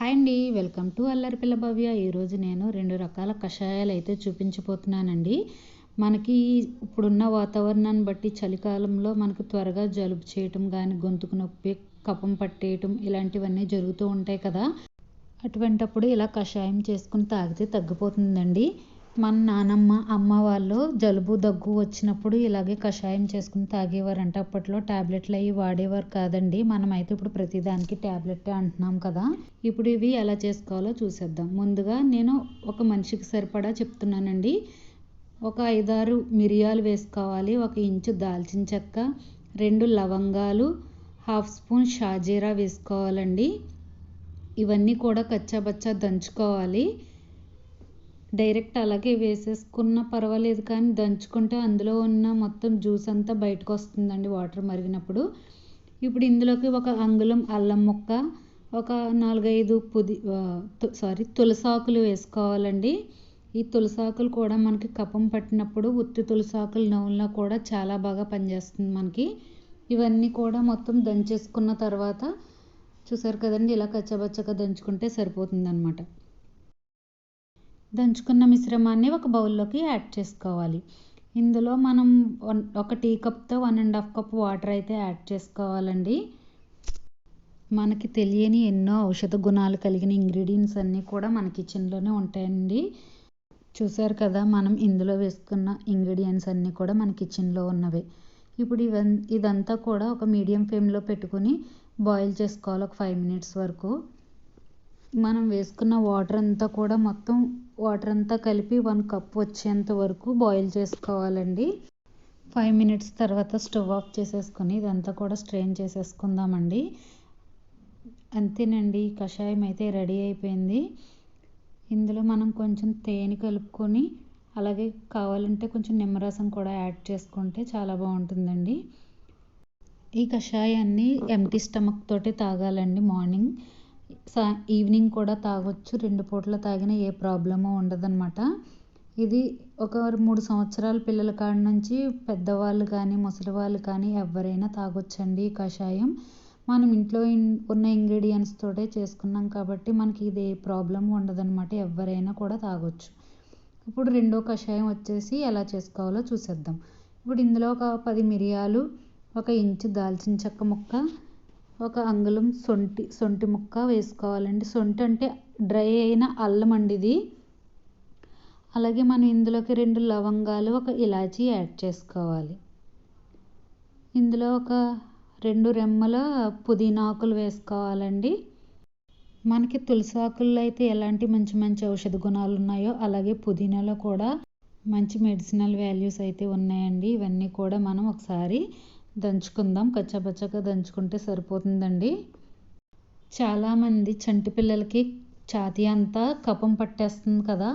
Hi అండి welcome to అల్లరి పిల్ల భవ్య. ఈరోజు నేను రెండు రకాల కషాయాలు అయితే చూపించబోతున్నానండి. మనకి ఇప్పుడున్న వాతావరణాన్ని బట్టి చలికాలంలో మనకు త్వరగా జలుబు చేయటం కానీ గొంతుకు నొప్పి కపం పట్టేయటం ఇలాంటివన్నీ జరుగుతూ ఉంటాయి కదా. అటువంటప్పుడు ఇలా కషాయం చేసుకుని తాగితే తగ్గిపోతుందండి. మన నానమ్మ అమ్మ వాళ్ళు జలుబు దగ్గు వచ్చినప్పుడు ఇలాగే కషాయం చేసుకుని తాగేవారంట. అప్పట్లో ట్యాబ్లెట్లు అవి వాడేవారు కాదండి. మనమైతే ఇప్పుడు ప్రతిదానికి ట్యాబ్లెట్ అంటున్నాం కదా. ఇప్పుడు ఇవి ఎలా చేసుకోవాలో చూసేద్దాం. ముందుగా నేను ఒక మనిషికి సరిపడా చెప్తున్నానండి. ఒక ఐదారు మిరియాలు వేసుకోవాలి. ఒక ఇంచు దాల్చిన చెక్క రెండు లవంగాలు హాఫ్ స్పూన్ షాజీరా వేసుకోవాలండి. ఇవన్నీ కూడా కచ్చాబచ్చా దంచుకోవాలి. డైరెక్ట్ అలాగే వేసేసుకున్న పర్వాలేదు కానీ దంచుకుంటే అందులో ఉన్న మొత్తం జ్యూస్ అంతా బయటకు వస్తుందండి వాటర్ మరిగినప్పుడు. ఇప్పుడు ఇందులోకి ఒక అంగుళం అల్లం ముక్క ఒక నాలుగైదు పుది సారీ తులసాకులు వేసుకోవాలండి. ఈ తులసాకులు కూడా మనకి కఫం పట్టినప్పుడు ఉత్తి తులసాకులు నవ్వుల్లో కూడా చాలా బాగా పనిచేస్తుంది మనకి. ఇవన్నీ కూడా మొత్తం దంచేసుకున్న తర్వాత చూసారు కదండి ఇలా కచ్చబచ్చగా దంచుకుంటే సరిపోతుంది అనమాట దంచుకున్న మిశ్రమాన్ని ఒక బౌల్లోకి యాడ్ చేసుకోవాలి. ఇందులో మనం వన్ ఒక టీ కప్తో one and half cup water అయితే యాడ్ చేసుకోవాలండి. మనకి తెలియని ఎన్నో ఔషధ గుణాలు కలిగిన ఇంగ్రీడియంట్స్ అన్నీ కూడా మన కిచెన్లోనే ఉంటాయండి. చూసారు కదా మనం ఇందులో వేసుకున్న ఇంగ్రీడియంట్స్ అన్నీ కూడా మన కిచెన్లో ఉన్నవే. ఇప్పుడు ఇవన్ ఇదంతా కూడా ఒక మీడియం ఫ్లేమ్లో పెట్టుకుని బాయిల్ చేసుకోవాలి ఒక ఫైవ్ మినిట్స్ వరకు. మనం వేసుకున్న వాటర్ అంతా కూడా మొత్తం వాటర్ అంతా కలిపి వన్ కప్ వచ్చేంత వరకు బాయిల్ చేసుకోవాలండి. ఫైవ్ మినిట్స్ తర్వాత స్టవ్ ఆఫ్ చేసేసుకొని ఇదంతా కూడా స్ట్రెయిన్ చేసేసుకుందామండి. అంతేనండి కషాయం అయితే రెడీ అయిపోయింది. ఇందులో మనం కొంచెం తేనె కలుపుకొని అలాగే కావాలంటే కొంచెం నిమ్మరసం కూడా యాడ్ చేసుకుంటే చాలా బాగుంటుందండి. ఈ కషాయాన్ని ఎంటీ స్టమక్ తోటి తాగాలండి మార్నింగ్ సా ఈవినింగ్ కూడా తాగొచ్చు. రెండు పూటల తాగినా ఏ ప్రాబ్లము ఉండదన్నమాట. ఇది ఒక మూడు సంవత్సరాల పిల్లల కాడ నుంచి పెద్దవాళ్ళు కానీ ముసలి వాళ్ళు కానీ ఎవరైనా తాగొచ్చండి ఈ కషాయం. మనం ఇంట్లో ఉన్న ఇంగ్రీడియంట్స్ తోటే చేసుకున్నాం కాబట్టి మనకి ఇది ఏ ప్రాబ్లం ఉండదన్నమాట. ఎవరైనా కూడా తాగొచ్చు. ఇప్పుడు రెండో కషాయం వచ్చేసి ఎలా చేసుకోవాలో చూసేద్దాం. ఇప్పుడు ఇందులో ఒక పది మిరియాలు ఒక ఇంచు దాల్చిన చెక్క ముక్క ఒక అంగుళం సొంటి సొంటి ముక్క వేసుకోవాలండి. సొంటి అంటే డ్రై అయిన అల్లం అండి ఇది. అలాగే మనం ఇందులోకి రెండు లవంగాలు ఒక ఇలాచీ యాడ్ చేసుకోవాలి. ఇందులో ఒక రెండు రెమ్మల పుదీనా ఆకులు వేసుకోవాలండి. మనకి తులసి ఆకుల్లో అయితే ఎలాంటి మంచి మంచి ఔషధ గుణాలు ఉన్నాయో అలాగే పుదీనాలో కూడా మంచి మెడిసినల్ వాల్యూస్ అయితే ఉన్నాయండి. ఇవన్నీ కూడా మనం ఒకసారి దంచుకుందాం. కచ్చాపచ్చగా దంచుకుంటే సరిపోతుందండి. చాలామంది చంటి పిల్లలకి ఛాతీ అంతా కఫం పట్టేస్తుంది కదా.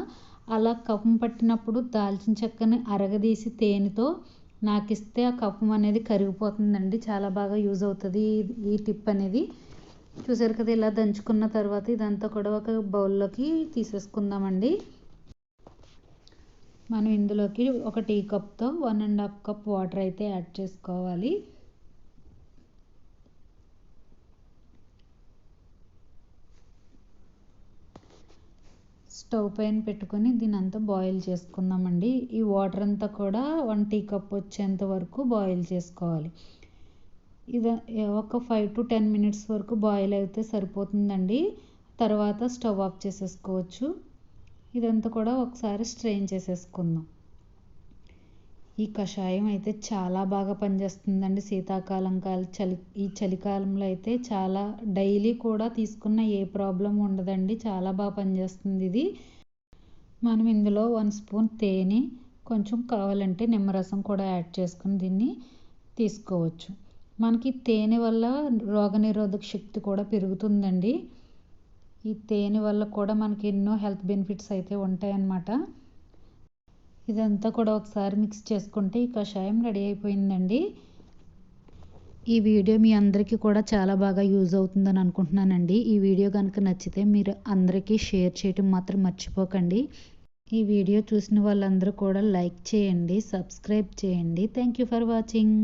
అలా కఫం పట్టినప్పుడు దాల్చిన చెక్కని అరగదీసి తేనెతో నాకు ఇస్తే ఆ కఫం అనేది కరిగిపోతుందండి. చాలా బాగా యూజ్ అవుతుంది ఈ టిప్ అనేది. చూసారు కదా ఇలా దంచుకున్న తర్వాత ఇదంతా కూడా ఒక బౌల్లోకి తీసేసుకుందామండి. మనం ఇందులోకి ఒక టీ కప్తో one and half cup water అయితే యాడ్ చేసుకోవాలి. స్టవ్ పైన పెట్టుకొని దీని అంతా బాయిల్ చేసుకుందామండి. ఈ వాటర్ అంతా కూడా వన్ టీ కప్ వచ్చేంత వరకు బాయిల్ చేసుకోవాలి. ఇది ఒక ఫైవ్ టు టెన్ మినిట్స్ వరకు బాయిల్ అయితే సరిపోతుందండి. తర్వాత స్టవ్ ఆఫ్ చేసేసుకోవచ్చు. ఇదంతా కూడా ఒకసారి స్ట్రెయిన్ చేసేసుకుందాం. ఈ కషాయం అయితే చాలా బాగా పనిచేస్తుందండి. శీతాకాలం కాలం చలి ఈ చలికాలంలో అయితే చాలా డైలీ కూడా తీసుకున్న ఏ ప్రాబ్లం ఉండదండి. చాలా బాగా పనిచేస్తుంది ఇది. మనం ఇందులో వన్ స్పూన్ తేనె కొంచెం కావాలంటే నిమ్మరసం కూడా యాడ్ చేసుకుని దీన్ని తీసుకోవచ్చు. మనకి తేనె వల్ల రోగనిరోధక శక్తి కూడా పెరుగుతుందండి. ఈ తేనె వల్ల కూడా మనకి ఎన్నో హెల్త్ బెనిఫిట్స్ అయితే ఉంటాయన్నమాట. ఇదంతా కూడా ఒకసారి మిక్స్ చేసుకుంటే ఈ కషాయం రెడీ అయిపోయిందండి. ఈ వీడియో మీ అందరికీ కూడా చాలా బాగా యూజ్ అవుతుందని అనుకుంటున్నానండి. ఈ వీడియో కనుక నచ్చితే మీరు అందరికీ షేర్ చేయటం మాత్రం మర్చిపోకండి. ఈ వీడియో చూసిన వాళ్ళందరూ కూడా లైక్ చేయండి సబ్స్క్రైబ్ చేయండి. Thank you for watching.